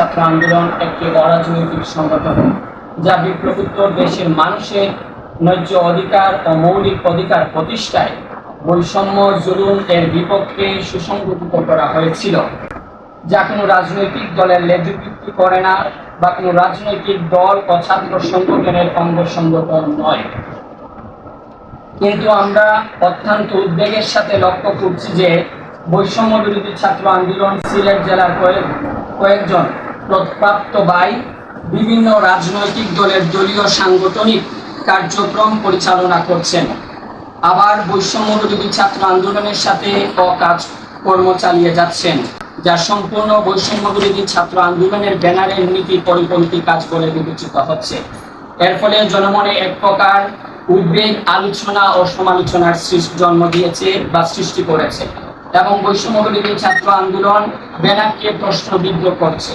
ছাত্র আন্দোলন একটি অরাজনৈতিক সংগঠন, যা বিপ্লবোত্তর দেশের মানুষের ন্যায্য অধিকার ও মৌলিক অধিকার প্রতিষ্ঠায় বৈষম্য, জুলুম এর বিপক্ষে সুসংগঠিত করা হয়েছিল, যা কোনো রাজনৈতিক দলের লেজুবৃত্তি করে না বা কোনো রাজনৈতিক দল ও ছাত্র সংগঠনের অঙ্গ সংগঠন নয়। কিন্তু আমরা অত্যন্ত উদ্বেগের সাথে লক্ষ্য করছি যে বৈষম্য বিরোধী ছাত্র আন্দোলন সিলেট জেলার কয়েক কয়েকজন প্রাপ্ত বাই বিভিন্ন রাজনৈতিক দলের দলীয় সাংগঠনিক কার্যক্রম পরিচালনা করছেন। আবার বৈষম্য বিরোধী ছাত্র আন্দোলনের সাথে অকাজ কর্ম চালিয়ে যাচ্ছেন, যা সম্পূর্ণ বৈষম্য বিরোধী ছাত্র আন্দোলনের ব্যানারের নীতি পরিপন্থী কাজ বলে বিবেচিত হচ্ছে। এর ফলে জনমনে এক প্রকার উদ্বেগ, আলোচনা ও সমালোচনার সৃষ্টি, জন্ম দিয়েছে বা সৃষ্টি করেছে এবং বৈষম্য বিরোধী ছাত্র আন্দোলন ব্যানারকে প্রশ্নবিদ্ধ করছে।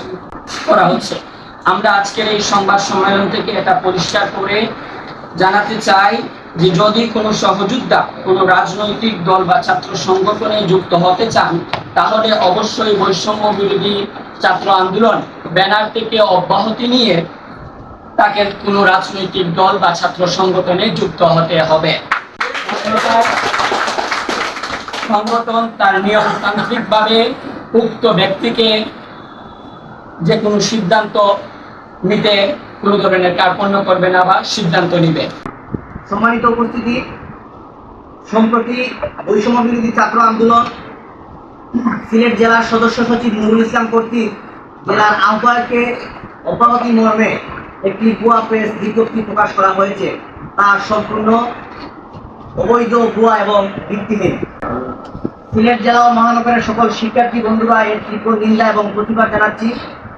করা হচ্ছে। আমরা আজকের এই সংবাদ সম্মেলন থেকে এটা পরিষ্কার করে জানাতে চাই যে যদি কোনো সহযোদ্ধা, কোনো রাজনৈতিক দল বা ছাত্র সংগঠনে যুক্ত হতে চান, তাহলে অবশ্যই বৈষম্য বিরোধী ছাত্র আন্দোলন ব্যানার থেকে অব্যাহতি নিয়ে তাকে কোনো রাজনৈতিক দল বা ছাত্র সংগঠনে যুক্ত হতে হবে। সংগঠন তার নিয়মতান্ত্রিকভাবে উক্ত ব্যক্তিকে যে কোনো সিদ্ধান্ত নিতে কোনো ধরনের কার্পণ্য করবে না বা সিদ্ধান্ত নিবে। সম্মানিত উপস্থিতি, সম্প্রতি বৈষম্য বিরোধী ছাত্র আন্দোলন সিলেট জেলার সদস্য সচিব নুরুল ইসলাম কর্তৃক জেলার আহ্বায়ককে অব্যাহতি মর্মে একটি ভুয়া প্রেস বিজ্ঞপ্তি প্রকাশ করা হয়েছে। তা সম্পূর্ণ অবৈধ, ভুয়া এবং ভিত্তিহীন। সিলেট জেলা ও মহানগরের সকল শিক্ষার্থী বন্ধুরা, এর তীব্র নিন্দা এবং প্রতিবাদ জানাচ্ছি।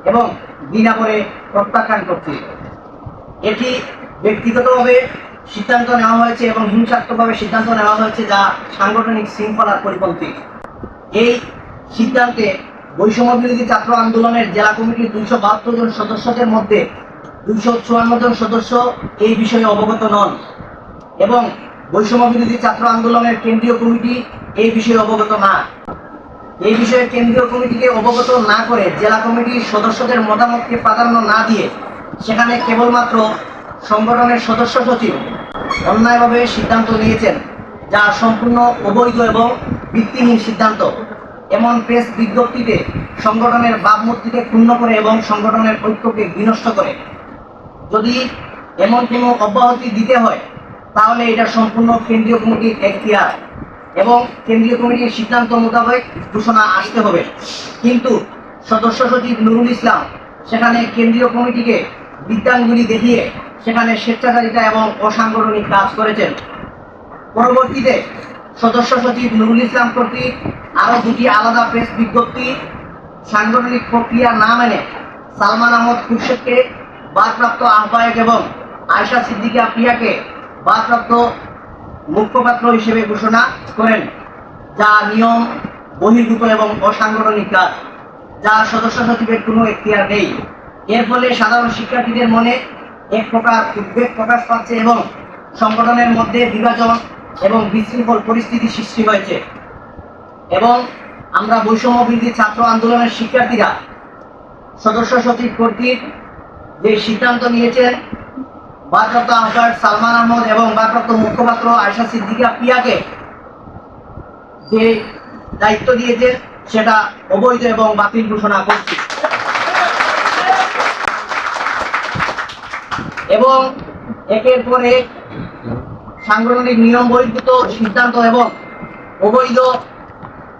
এবং ঘৃণা করে প্রত্যাখ্যান করছে। এটি ব্যক্তিগতভাবে সিদ্ধান্ত নেওয়া হয়েছে এবং হিংসাত্মকভাবে সিদ্ধান্ত নেওয়া হয়েছে যা সাংগঠনিক শৃঙ্খলার পরিপন্থী। এই সিদ্ধান্তে বৈষম্য বিরোধী ছাত্র আন্দোলনের জেলা কমিটির দুইশো বাহাত্তর জন সদস্যদের মধ্যে দুইশো চুয়ান্ন জন সদস্য এই বিষয়ে অবগত নন এবং বৈষম্য বিরোধী ছাত্র আন্দোলনের কেন্দ্রীয় কমিটি এই বিষয়ে অবগত না। এই বিষয়ে কেন্দ্রীয় কমিটিকে অবগত না করে জেলা কমিটির সদস্যদের মতামতকে প্রাধান্য না দিয়ে সেখানে কেবলমাত্র সংগঠনের সদস্য সচিব অন্যায়ভাবে সিদ্ধান্ত নিয়েছেন, যা সম্পূর্ণ অবৈধ এবং ভিত্তিহীন সিদ্ধান্ত। এমন প্রেস বিজ্ঞপ্তিতে সংগঠনের ভাবমূর্তিকে ক্ষুণ্ণ করে এবং সংগঠনের ঐক্যকে বিনষ্ট করে। যদি এমন কোনো অব্যাহতি দিতে হয়, তাহলে এটা সম্পূর্ণ কেন্দ্রীয় কমিটির এখতিয়ার। এবং কেন্দ্রীয় কমিটির সিদ্ধান্ত মোতাবেক ঘোষণা আসতে হবে। কিন্তু সদস্য সচিব নুরুল ইসলাম সেখানে কেন্দ্রীয় কমিটিকে বিদ্যাঙ্গুলি দেখিয়ে সেখানে স্বেচ্ছাচারিতা এবং অসাংগঠনিক কাজ করেছেন। পরবর্তীতে সদস্য সচিব নুরুল ইসলাম কর্তৃক আরও দুটি আলাদা প্রেস বিজ্ঞপ্তি, সাংগঠনিক প্রক্রিয়া না মেনে সালমান আহমদ খুরশেদকে বাদপ্রাপ্ত আহ্বায়ক এবং আয়শা সিদ্দিকা প্রিয়াকে বাদপ্রাপ্ত মুখপাত্র হিসেবে ঘোষণা করেন, যা নিয়ম বহির্ভূত এবং অসাংগঠনিক কাজ, যা সদস্য সচিবের কোনো এখতিয়ার নেই। এর ফলে সাধারণ শিক্ষার্থীদের মনে এক প্রকার উদ্বেগ প্রকাশ পাচ্ছে এবং সংগঠনের মধ্যে বিভাজন এবং বিশৃঙ্খল পরিস্থিতি সৃষ্টি হয়েছে। এবং আমরা বৈষম্য বিরোধী ছাত্র আন্দোলনের শিক্ষার্থীরা, সদস্য সচিব কর্তৃক যে সিদ্ধান্ত নিয়েছেন ভারপ্রাপ্ত আহ্বায়ক সালমান আহমদ এবং ভারপ্রাপ্ত মুখপাত্র আয়সা সিদ্দিকা পিয়াকে যে দায়িত্ব দিয়েছেন সেটা অবৈধ এবং বাতিল ঘোষণা করছি। এবং একের পর সাংগঠনিক নিয়ম বহির্ভূত সিদ্ধান্ত এবং অবৈধ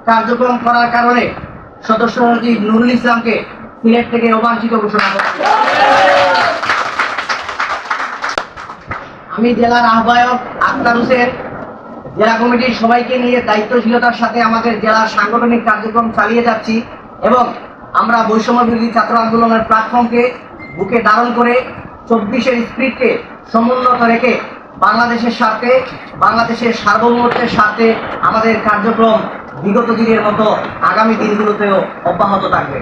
কার্যক্রম করার কারণে সদস্য সচিব নুরুল ইসলামকে সিলেট থেকে অবাঞ্ছিত ঘোষণা করছি। আমি জেলার আহ্বায়ক আক্তার হোসেন। জেলা কমিটির সবাইকে নিয়ে দায়িত্বশীলতার সাথে আমাদের জেলার সাংগঠনিক কার্যক্রম চালিয়ে যাচ্ছি এবং আমরা বৈষম্য বিরোধী ছাত্র আন্দোলনের প্ল্যাটফর্মকে বুকে ধারণ করে চব্বিশের স্পিরিটকে সমুন্নত রেখে বাংলাদেশের স্বার্থে, বাংলাদেশের সার্বভৌমত্বের স্বার্থে আমাদের কার্যক্রম বিগত দিনের মতো আগামী দিনগুলোতেও অব্যাহত থাকবে।